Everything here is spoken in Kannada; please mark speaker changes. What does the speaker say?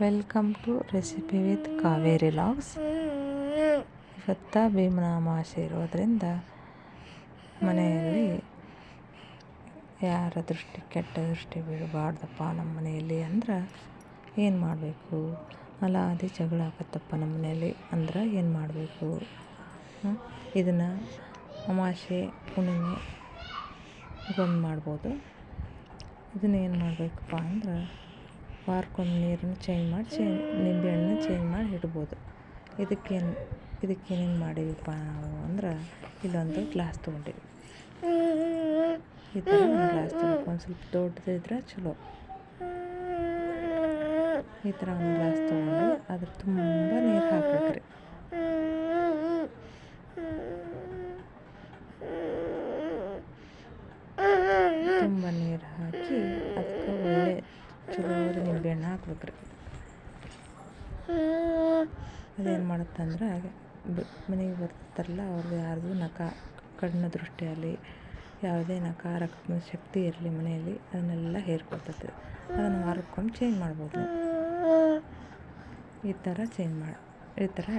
Speaker 1: Welcome to recipe with Kaveri logs ಇವತ್ತ ಭೀಮನ ಅಮಾಸೆ ಇರೋದರಿಂದ ಮನೆಯಲ್ಲಿ ಯಾರ ದೃಷ್ಟಿ, ಕೆಟ್ಟ ದೃಷ್ಟಿ ಬೀಳಬಾರ್ದಪ್ಪ ನಮ್ಮ ಮನೆಯಲ್ಲಿ ಅಂದ್ರೆ ಏನು ಮಾಡಬೇಕು? ಅಲಾದಿ ಜಗಳ ಆಗತ್ತಪ್ಪ ನಮ್ಮ ಮನೆಯಲ್ಲಿ ಅಂದ್ರೆ ಏನು ಮಾಡಬೇಕು? ಇದನ್ನು ಅಮಾಸೆ ಹುಣ್ಣಿಮೆ ಬಂದು ಮಾಡ್ಬೋದು. ಇದನ್ನ ಏನು ಮಾಡಬೇಕಪ್ಪ ಅಂದ್ರೆ ವಾರಕ್ಕೊಮ್ಮೆ ನೀರನ್ನು ಚೇಂಜ್ ಮಾಡಿ ಚೇಂಜ್ ನಿಂಬೆಹಣ್ಣು ಚೇಂಜ್ ಮಾಡಿ ಇಡ್ಬೋದು. ಇದಕ್ಕೇನು, ಇದಕ್ಕೇನೇನು ಮಾಡೀವಪ್ಪ ನಾವು ಅಂದ್ರೆ ಇಲ್ಲೊಂದು ಗ್ಲಾಸ್ ತೊಗೊಂಡಿವಿ. ಈ ಥರ ಗ್ಲಾಸ್ ತೊಗೊಂಡು ಒಂದು ಸ್ವಲ್ಪ ದೊಡ್ಡದಿದ್ರೆ ಚಲೋ. ಈ ಥರ ಒಂದು ಗ್ಲಾಸ್ ತೊಗೊಂಡು ಅದ್ರ ತುಂಬ ನೀರು ಹಾಕ್ಬೇಕ್ರಿ. ತುಂಬ ನೀರು ಹಾಕಿ, ಅದಕ್ಕೆ ಒಳ್ಳೆ ಚಲೋ ನಿಂಬೆ ಹಣ್ಣು ಹಾಕ್ಬೇಕು ರೀ ಅದೇನು ಮಾಡುತ್ತಂದ್ರೆ ಮನೆಗೆ ಬರ್ತಾರಲ್ಲ ಅವ್ರದ್ದು ಯಾರ್ದು ನಕ ಕಣ್ಣು ದೃಷ್ಟಿಯಲ್ಲಿ ಯಾವುದೇ ನಕಾರಾತ್ಮಕ ಶಕ್ತಿ ಇರಲಿ ಮನೆಯಲ್ಲಿ, ಅದನ್ನೆಲ್ಲ ಹೇರ್ಕೊಳ್ತದೆ ಅದನ್ನು ವಾರಕ್ಕೊಮ್ಮೆ ಚೇಂಜ್ ಮಾಡ್ಬೋದು. ಈ ಥರ ಚೇಂಜ್ ಮಾಡಿ, ಈ ಥರ